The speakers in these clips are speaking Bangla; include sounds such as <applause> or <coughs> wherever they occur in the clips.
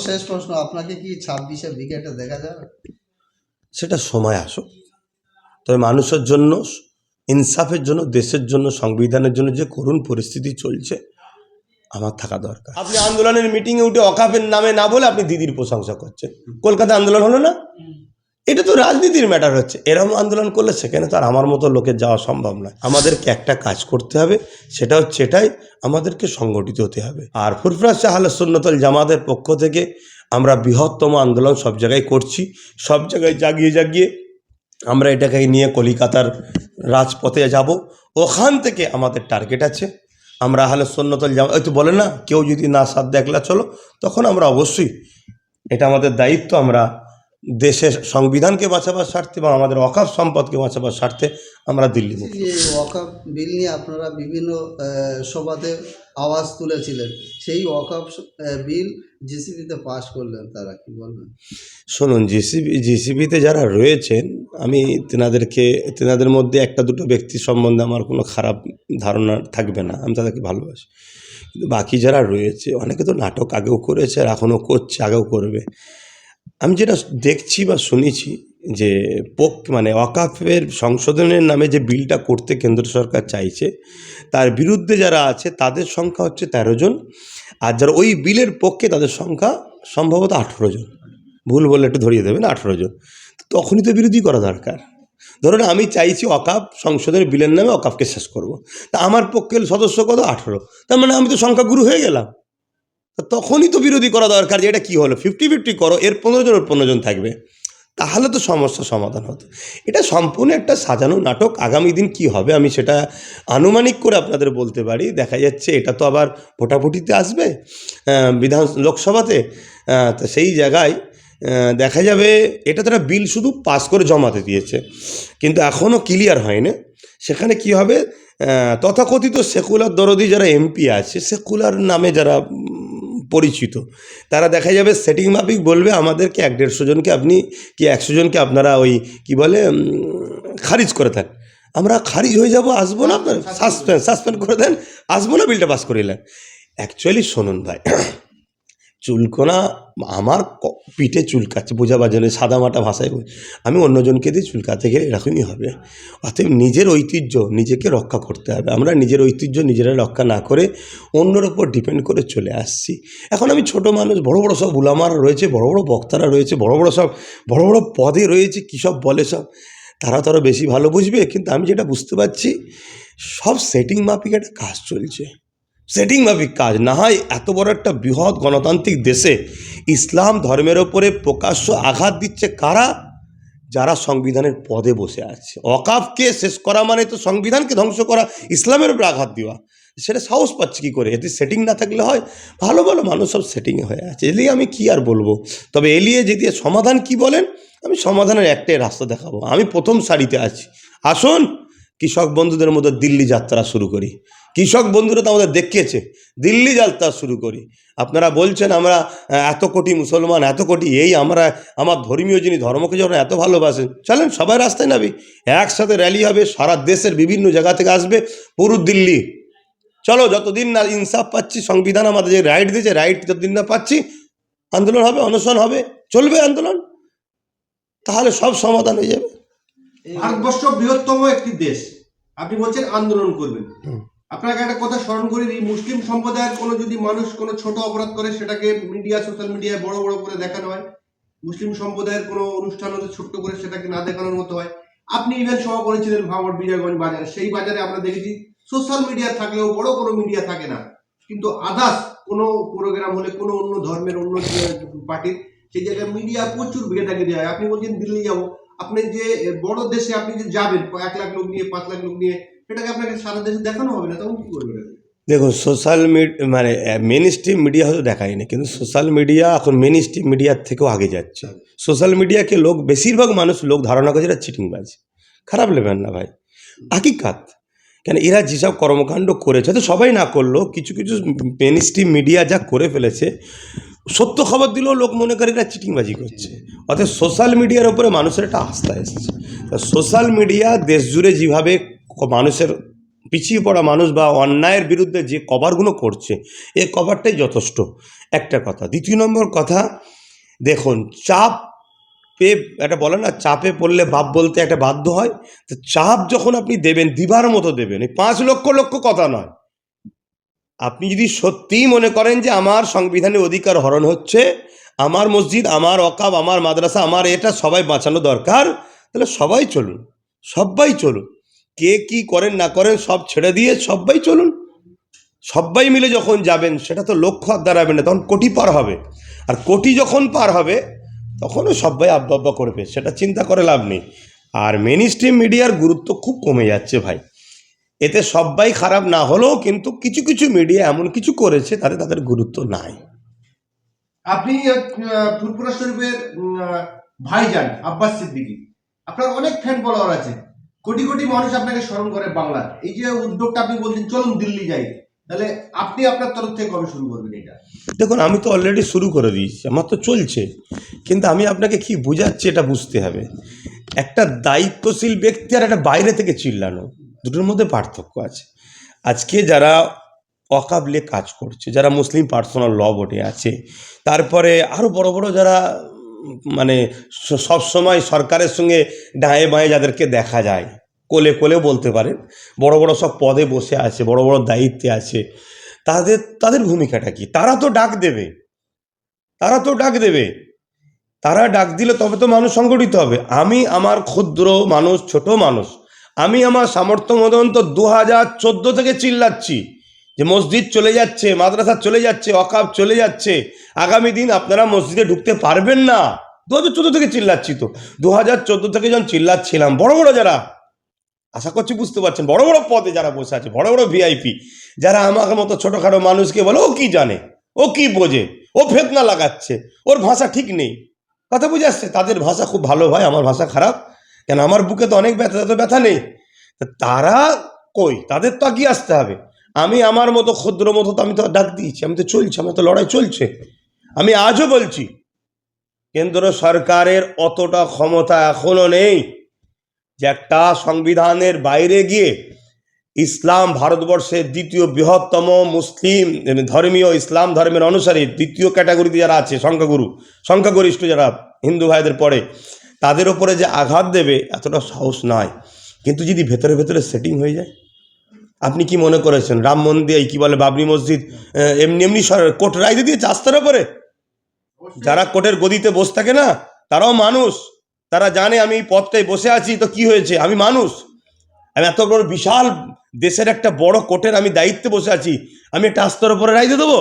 সর্বশেষ প্রশ্ন আপনাকে কি ছাব্বিশে উইকেটে দেখা যাবে? সেটা সময় আসুক। তবে মানুষের জন্য ইনসাফের জন্য দেশের জন্য সংবিধানের জন্য যে করুণ পরিস্থিতি চলছে আমার থাকা দরকার। আপনি আন্দোলনের মিটিংয়ে উঠে অকাফের নামে না বলে আপনি দিদির প্রশংসা করছেন। কলকাতা আন্দোলন হলো না? এটা তো রাজনীতির ম্যাটার হচ্ছে। এরকম আন্দোলন করলে সেখানে তো আর আমার মতো লোকের যাওয়া সম্ভব নয়। আমাদেরকে একটা কাজ করতে হবে, সেটা হচ্ছে এটাই, আমাদেরকে সংগঠিত হতে হবে। আর ফুরফরাজ শাহাল সুন্নতল জামাতের পক্ষ থেকে আমরা বৃহত্তম আন্দোলন সব জায়গায় করছি। সব জায়গায় জাগিয়ে জাগিয়ে আমরা এটাকে নিয়ে কলিকাতার রাজপথে যাব। ওখান থেকে আমাদের টার্গেট আছে। আমরা আহলে সন্ন্যতল জামা ওই তো বলে না, কেউ যদি না সাথ দেখলা চলো, তখন আমরা অবশ্যই, এটা আমাদের দায়িত্ব, আমরা দেশের সংবিধানকে বাঁচাবার স্বার্থে এবং আমাদের অকাপ সম্পদকে বাঁচাবার স্বার্থে আমরা দিল্লি ওয়াকাপ বিল নিয়ে আপনারা বিভিন্ন সভাতে আওয়াজ তুলেছিলেন সেই ওয়াকাপ বিল জিসিবিতে পাশ করলেন তারা কি বলবেন? শুনুন জিসিবি জিসিবিতে যারা রয়েছেন আমি তেনাদেরকে তেনাদের মধ্যে একটা দুটো ব্যক্তি সম্বন্ধে আমার কোনো খারাপ ধারণা থাকবে না আমি তাদেরকে ভালোবাসি। কিন্তু বাকি যারা রয়েছে অনেকে তো নাটক আগেও করেছে আর এখনও করছে আগেও করবে। আমি যেটা দেখছি বা শুনেছি যে পোক মানে অকাফের সংশোধনের নামে যে বিলটা করতে কেন্দ্র সরকার চাইছে, তার বিরুদ্ধে যারা আছে তাদের সংখ্যা হচ্ছে তেরো জন, আর যারা ওই বিলের পক্ষে তাদের সংখ্যা সম্ভবত আঠেরো জন। ভুল বললে একটু ধরিয়ে দেবেন, আঠেরো জন। তখনই তো বিরোধী করা দরকার। ধরুন আমি চাইছি অকাপ সংশোধনের বিলের নামে অকাপকে শেষ করব। তা আমার পক্ষের সদস্য কত? আঠেরো। তার মানে আমি তো সংখ্যাগুরু হয়ে গেলাম। তখনই তো বিরোধী করা দরকার যে এটা কী হলো? ফিফটি ফিফটি করো, এর পনেরো জন পনেরো জন থাকবে। তাহলে তো সমস্যা সমাধান হতো। এটা সম্পূর্ণ একটা সাজানো নাটক, আগামী দিন কি হবে আমি সেটা আনুমানিক করে আপনাদের বলতে পারি। দেখা যাচ্ছে এটা তো আবার ভোটাভুটিতে আসবে বিধান লোকসভাতে তো সেই জায়গায় দেখা যাবে এটা তারা বিল শুধু পাস করে জমাতে দিয়েছে। কিন্তু এখনও ক্লিয়ার হয়নি। সেখানে কি হবে? তথাকথিত সেকুলার দরদি যারা এমপি আছে, সেকুলার নামে যারা পরিচিত। তারা দেখা যাবে সেটিং মাফিক বলবে আমাদেরকে এক দেড়শো জনকে আপনি কি একশো জনকে আপনারা ওই কি বলে খারিজ করে দেন। আমরা খারিজ হয়ে যাব আসব না আপনার? সাসপেন্ড। সাসপেন্ড করে দেন আসব না বিলটা পাস করিলেন অ্যাকচুয়ালি শুনুন ভাই চুলকোনা আমার পিঠে চুলকাচ্ছে, বোঝাবার জন্য সাদামাটা ভাষায়। আমি অন্যজনকে দিয়ে চুলকাতে গেলে এরকমই হবে। অতএব নিজের ঐতিহ্য নিজেকে রক্ষা করতে হবে। আমরা নিজের ঐতিহ্য নিজেরা রক্ষা না করে অন্যর ওপর ডিপেন্ড করে চলে আসছি। এখন আমি ছোট মানুষ, বড় বড় সব উলামারা রয়েছে, বড় বড় বক্তারা রয়েছে, বড় বড় সব, বড় বড় পদে রয়েছে, কী সব বলে সব। তারা তো আরও বেশি ভালো বুঝবে, কিন্তু আমি যেটা বুঝতে পারছি, সব সেটিং মাফিক একটা কাজ চলছে। সেটিং মাফিক কাজ। না হয় এত বড় একটা বৃহৎ গণতান্ত্রিক দেশে ইসলাম ধর্মের ওপরে প্রকাশ্য আঘাত দিচ্ছে কারা? যারা সংবিধানের পদে বসে আছে। অকাফকে শেষ করা মানে তো সংবিধানকে ধ্বংস করা, ইসলামের উপরে আঘাত দেওয়া। সেটা সাহস পাচ্ছে কী করে? এতে সেটিং না থাকলে হয়? ভালো ভালো মানুষ সব সেটিংয়ে হয়ে আছে। এলিয়ে আমি কি আর বলব? তবে এলিয়ে যদি সমাধান কি বলেন? আমি সমাধানের একটাই রাস্তা দেখাবো। আমি প্রথম সারিতে আছি। আসুন, কৃষক বন্ধুদের মধ্যে দিল্লি যাত্রা শুরু করি। কৃষক বন্ধুরা তো আমাদের দেখিয়েছে দিল্লি যাত্রা শুরু করি। আপনারা বলছেন আমরা এত কোটি মুসলমান এত কোটি এই আমরা আমার ধর্মীয় যিনি ধর্মকে যখন এত ভালোবাসেন চলেন সবাই রাস্তায় নাবি একসাথে র্যালি হবে সারা দেশের বিভিন্ন জায়গা থেকে আসবে পুরো দিল্লি। চলো যতদিন না ইনসাফ পাচ্ছি সংবিধান আমাদের যে রাইট দিয়েছে রাইট যতদিন না পাচ্ছি আন্দোলন হবে অনশন হবে চলবে আন্দোলন। তাহলে সব সমাধান হয়ে যাবে। ভারতবর্ষ বৃহত্তম একটি দেশ। আপনি বলছেন আন্দোলন করবেন। আপনাকে একটা কথা স্মরণ করি দিই মুসলিম সম্প্রদায়ের কোনো যদি মানুষ কোনো ছোট অপরাধ করে, সেটাকে মিডিয়া, সোশ্যাল মিডিয়ায় বড় বড় করে দেখানো হয়। মুসলিম সম্প্রদায়ের কোনো অনুষ্ঠান হলে ছোট্ট করে সেটাকে না দেখানোর মতো হয়। আপনি ইভেন্ট সভা করেছিলেন ভাঙড় বিজয়গঞ্জ বাজারে, সেই বাজারে আমরা দেখেছি, সোশ্যাল মিডিয়া থাকলেও বড় কোনো মিডিয়া থাকে না। কিন্তু আদার্স কোনো প্রোগ্রাম হলে, কোনো অন্য ধর্মের, অন্য পার্টির, সেই জায়গায় মিডিয়া প্রচুর ভেটাকে দেওয়া হয় আপনি বলছেন দিল্লি যাব। আপনি যে বড় দেশে আপনি যে যাবেন, এক লাখ লোক নিয়ে, পাঁচ লাখ লোক নিয়ে আপনাকে সারা দেশে দেখানো হবে না, তখন দেখুন সোশ্যাল মিডিয়া মানে মেন স্ট্রিম মিডিয়া হয়তো দেখায় না কিন্তু সোশ্যাল মিডিয়া এখন মেন স্ট্রিম মিডিয়ার থেকেও আগে যাচ্ছে। সোশ্যাল মিডিয়াকে লোক, বেশিরভাগ মানুষ লোক ধারণা করে এরা চিটিংবাজ। খারাপ নেবেন না ভাই। হাকিকাত। কেন, এরা যেসব কর্মকাণ্ড করেছে তো সবাই না করল কিছু কিছু মেন স্ট্রিম মিডিয়া যা করে ফেলেছে, সত্য খবর দিলেও লোক মনে করে এরা চিটিংবাজি করছে। অর্থাৎ সোশ্যাল মিডিয়ার উপরে মানুষের একটা আস্থা এসেছে। সোশ্যাল মিডিয়া দেশ জুড়ে যেভাবে মানুষের পিছিয়ে পড়া মানুষ বা অন্যায়ের বিরুদ্ধে যে কভারগুলো করছে এই কভারটাই যথেষ্ট। একটা কথা, দ্বিতীয় নম্বর কথা, দেখুন, চাপ পে, একটা বলে না, চাপে পড়লে বাপ বলতে একটা বাধ্য হয়, তো চাপ যখন আপনি দেবেন, দিবার মতো দেবেন, এই পাঁচ লক্ষ লক্ষ কথা নয়। আপনি যদি সত্যিই মনে করেন যে আমার সংবিধানের অধিকার হরণ হচ্ছে, আমার মসজিদ, আমার অকাব আমার মাদ্রাসা, আমার এটা সবাই বাঁচানো দরকার, তাহলে সবাই চলুন সবাই চলুন। কে কি করেন, না করেন, সব ছেড়ে দিয়ে সবাই চলুন। সবাই মিলে যখন যাবেন, সেটা তো লক্ষ্য আর দাঁড়াবে না, তখন কোটি পার হবে। আর কোটি যখন পার হবে, তখনও সবাই আব্বা আব্বা করবে, সেটা চিন্তা করে লাভ নেই। আর মেন স্ট্রিম মিডিয়ার গুরুত্ব খুব কমে যাচ্ছে ভাই। এতে সবাই খারাপ না হলেও কিন্তু কিছু কিছু মিডিয়া এমন কিছু করেছে, তাতে তাদের গুরুত্ব নাই। আপনি ফুরফুরা শরীফের আব্বাস সিদ্দিকী, আপনার অনেক ফ্যান ফলোয়ার আছে। কোটি কোটি মানুষ আপনাকে স্মরণ করে বাংলার। এই যে উদ্যোগটা আপনি বলছেন, চলুন দিল্লি যাই। তাহলে আপনি আপনার তরফ থেকে কবে শুরু করবেন এটা? দেখুন, আমি তো অলরেডি শুরু করে দিয়েছি, আমার তো চলছে। কিন্তু আমি আপনাকে কি বোঝাচ্ছি এটা বুঝতে হবে। একটা দায়িত্বশীল ব্যক্তি আর একটা বাইরে থেকে চিল্লানো, দুটোর মধ্যে পার্থক্য আছে। আজকে যারা অকাবলে কাজ করছে, যারা মুসলিম পার্সোনাল ল বোর্ডে আছে, তারপরে আরও বড় বড় যারা মানে সবসময় সরকারের সঙ্গে ডায়ে বাঁয়ে যাদেরকে দেখা যায়, কোলে কোলে বলতে পারেন, বড় বড় সব পদে বসে আছে, বড় বড় দায়িত্বে আছে, তাদের তাদের ভূমিকাটা কি? তারা তো ডাক দেবে, তারা তো ডাক দেবে, তারা ডাক দিলে তবে তো মানুষ সংগঠিত হবে। আমি আমার ক্ষুদ্র মানুষ, ছোট মানুষ, আমি আমার সামর্থ্য মতন তো দু হাজার চোদ্দ থেকে চিল্লাচ্ছি। যে মসজিদ চলে যাচ্ছে, মাদ্রাসা চলে যাচ্ছে অকাব চলে যাচ্ছে, আগামী দিন আপনারা মসজিদে ঢুকতে পারবেন না। দু হাজার চোদ্দ থেকে চিল্লাচ্ছি তো। দু হাজার চোদ্দ থেকে যখন চিল্লাচ্ছিলাম, বড় বড় যারা, আশা করছি বুঝতে পারছেন, বড় বড় পদে যারা বসে আছে, বড় বড় ভিআইপি যারা আমার মতো ছোটোখাটো মানুষকে বলে, ও কি জানে? ও কি বোঝে? ও ফেতনা লাগাচ্ছে, ওর ভাষা ঠিক নেই। কথা বুঝে আসছে, তাদের ভাষা খুব ভালো হয়, আমার ভাষা খারাপ। কেন, আমার বুকে তো অনেক ব্যথা তো ব্যথা নেই। তারা কই? তাদের তো এগিয়ে আসতে হবে? আমি আমার মতো ক্ষুদ্র মতো তো আমি তো ডাক দিয়েছি, আমি তো চলছি, আমার তো লড়াই চলছে। আমি আজও বলছি, কেন্দ্র সরকারের অতটা ক্ষমতা এখনও নেই যে একটা সংবিধানের বাইরে গিয়ে ইসলাম ভারতবর্ষের দ্বিতীয় বৃহত্তম মুসলিম, ধর্মীয় ইসলাম ধর্মের অনুসারে দ্বিতীয় ক্যাটাগরিতে যারা আছে, সংখ্যাগুরু, সংখ্যাগরিষ্ঠ যারা হিন্দু ভাইদের পড়ে তাদের ওপরে যে আঘাত দেবে এতটা সাহস নাই। কিন্তু যদি ভেতরে ভেতরে সেটিং হয়ে যায় আপনি কি মনে করেছেন? রাম মন্দির এই কি বলে বাবরি মসজিদ এমনি এমনি কোর্ট রায় দিয়ে দিয়েছে আস্থার ওপরে যারা কোর্টের গদিতে বসে থাকে না তারাও মানুষ। তারা জানে আমি এই পথটায় বসে আছি তো কি হয়েছে? আমি মানুষ। আমি এত বড় বিশাল দেশের একটা বড় কোর্টের আমি দায়িত্বে বসে আছি আমি একটা আস্থার ওপরে রায় দিয়ে দেবো?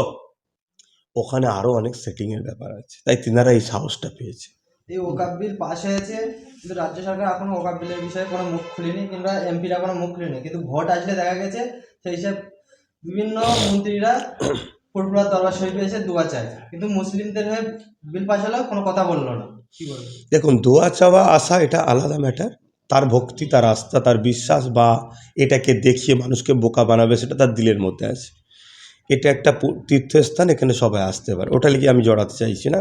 ওখানে আরও অনেক সেটিংয়ের ব্যাপার আছে। তাই তিনারা এই সাহসটা পেয়েছে। এই ওকাব বিল পাশ হয়েছে কিন্তু রাজ্য সরকার এখনও ওকাব বিলের বিষয়ে কোনো মুখ খুলেনি কিংবা এমপিরা কোনো মুখ খুলেনি। কিন্তু ভোট আসলে দেখা গেছে সেই সব বিভিন্ন মন্ত্রীরা <coughs> ফুরফুরার দরবার শরীফে এসে দুয়া চায়। কিন্তু মুসলিমদের হয়ে বিল পাশ হলেও কোনো কথা বলল না। কি বলব? দেখুন দোয়া চাওয়া আসা এটা আলাদা ম্যাটার তার ভক্তি তার আস্থা তার বিশ্বাস বা এটাকে দেখিয়ে মানুষকে বোকা বানাবে সেটা তার দিলের মধ্যে আছে। এটা একটা তীর্থস্থান এখানে সবাই আসতে পারে। ওটা লিখে আমি জড়াতে চাইছি না।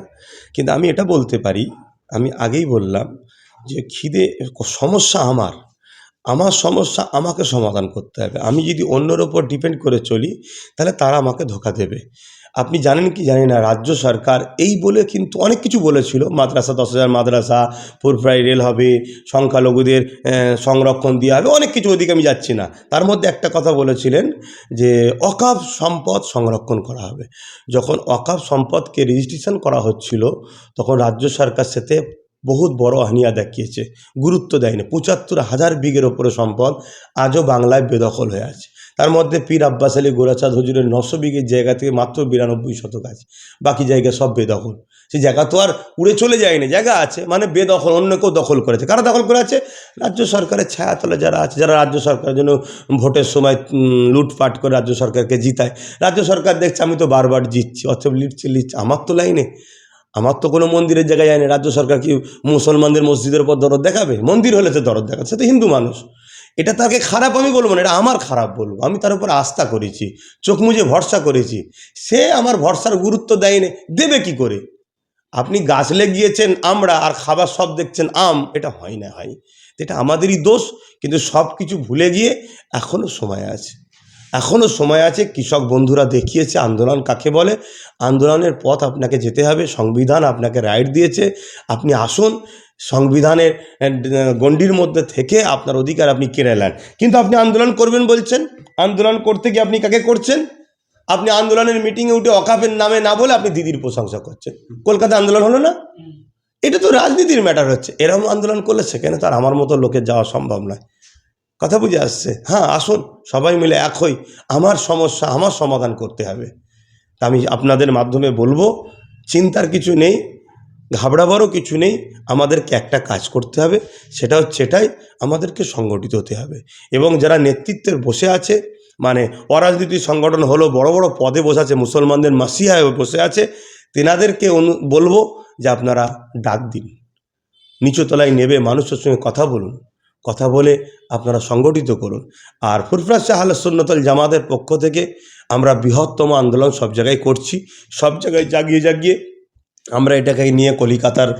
কিন্তু আমি এটা বলতে পারি আমি আগেই বললাম যে খিদে, সমস্যা আমার। আমার সমস্যা আমাকে সমাধান করতে হবে। আমি যদি অন্যের ওপর ডিপেন্ড করে চলি, তাহলে তারা আমাকে ধোকা দেবে। আপনি জানেন কি জানি না, রাজ্য সরকার এই বলে কিন্তু অনেক কিছু বলেছিল। মাদ্রাসা, দশ হাজার মাদ্রাসা, পুরপ্রায় রেল হবে, সংখ্যালঘুদের সংরক্ষণ দেওয়া হবে, অনেক কিছু ওদিকে আমি যাচ্ছি না। তার মধ্যে একটা কথা বলেছিলেন যে অকাপ সম্পদ সংরক্ষণ করা হবে। যখন অকাপ সম্পদকে রেজিস্ট্রেশন করা হচ্ছিল, তখন রাজ্য সরকার সাথে বহুত বড় হানিয়া দেখিয়েছে, গুরুত্ব দেয়নি। পঁচাত্তর হাজার বিঘের ওপরে সম্পদ আজও বাংলায় বেদখল হয়ে আছে। তার মধ্যে পীর আব্বাস আলী গোরাচাঁদ হুজুরের নশো বিঘের জায়গা থেকে মাত্র বিরানব্বই শতক আছে। বাকি জায়গা সব বেদখল। সেই জায়গা তো আর উড়ে চলে যায়নি, জায়গা আছে মানে বেদখল, অন্য কেউ দখল করেছে। কারা দখল করে আছে রাজ্য সরকারের ছায়াতলে যারা আছে, যারা রাজ্য সরকারের জন্য ভোটের সময় লুটপাট করে রাজ্য সরকারকে জিতায়। রাজ্য সরকার দেখছে, আমি তো বারবার জিতছি, অথবা লিটছে লিটছে। আমার তো লাইনে, আমার তো কোনো মন্দিরের জায়গায় যায়নি। রাজ্য সরকার কি মুসলমানদের মসজিদের উপর দরদ দেখাবে? মন্দির হলে তো দরদ দেখাবে, সে তো হিন্দু মানুষ। এটা তাকে খারাপ আমি বলব না, এটা আমার খারাপ বলব। আমি তার উপর আস্থা করেছি, চোখ মুজে ভরসা করেছি। সে আমার ভরসার গুরুত্ব দেয়নি, দেবে কি করে? আপনি গাছ গিয়েছেন আমরা আর খাবার সব দেখছেন আম, এটা হয় না হয় এটা আমাদেরই দোষ, কিন্তু সব কিছু ভুলে গিয়ে এখনও সময় আছে। এখনও সময় আছে, কৃষক বন্ধুরা দেখিয়েছে, আন্দোলন কাকে বলে? আন্দোলনের পথ আপনাকে যেতে হবে, সংবিধান আপনাকে রাইট দিয়েছে। আপনি আসুন সংবিধানের গণ্ডির মধ্যে থেকে আপনার অধিকার আপনি কেড়ে নেন। কিন্তু আপনি আন্দোলন করবেন বলছেন? আন্দোলন করতে গিয়ে আপনি কাকে করছেন? আপনি আন্দোলনের মিটিংয়ে উঠে অকাপের নামে না বলে আপনি দিদির প্রশংসা করছেন। কলকাতা আন্দোলন হলো না? এটা তো রাজনীতির ম্যাটার হচ্ছে। এরকম আন্দোলন করলে সেখানে তো আর আমার মতো লোকের যাওয়া সম্ভব নয়। কথা বুঝে আসছে? হ্যাঁ আসুন, সবাই মিলে এক হই। আমার সমস্যা, আমার সমাধান করতে হবে। তা আমি আপনাদের মাধ্যমে বলব, চিন্তার কিছু নেই। ঘাবড়াবারও কিছু নেই, আমাদেরকে একটা কাজ করতে হবে, সেটা হচ্ছে এটাই, আমাদেরকে সংগঠিত হতে হবে। এবং যারা নেতৃত্বের বসে আছে মানে অরাজনীতি সংগঠন হলো, বড় বড় পদে বসে আছে, মুসলমানদের মাসিহায় বসে আছে, তেনাদেরকে অনু, বলব যে আপনারা ডাক দিন। নিচুতলায় নেবে, মানুষের সঙ্গে কথা বলুন, কথা বলে আপনারা সংগঠিত করুন। আর ফুরফরাজ শাহ আল সুন্নতল জামাতের পক্ষ থেকে আমরা বৃহত্তম আন্দোলন সব জায়গায় করছি, সব জায়গায় জাগিয়ে জাগিয়ে আমরা এটাকে নিয়ে কলিকাতার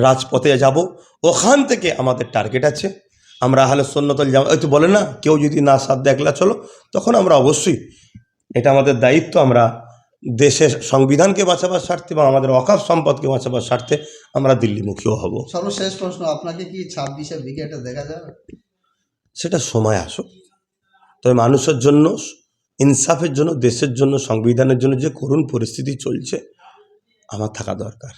রাজপথে যাব। ওখান থেকে আমাদের টার্গেট আছে। আমরা আহলে সন্ন্যতল জামা ওই তো বলে না কেউ যদি না সাথ দেখলা চলো তখন আমরা অবশ্যই এটা আমাদের দায়িত্ব আমরা দেশের সংবিধানকে বাঁচাবার স্বার্থে এবং আমাদের অকাপ সম্পদকে বাঁচাবার স্বার্থে আমরা দিল্লিমুখীও হব। সর্বশেষ প্রশ্ন আপনাকে কি ছাব্বিশে উইকেটে দেখা যাবে সেটা সময় আসুক। তবে মানুষের জন্য ইনসাফের জন্য দেশের জন্য সংবিধানের জন্য যে করুণ পরিস্থিতি চলছে আমার থাকা দরকার।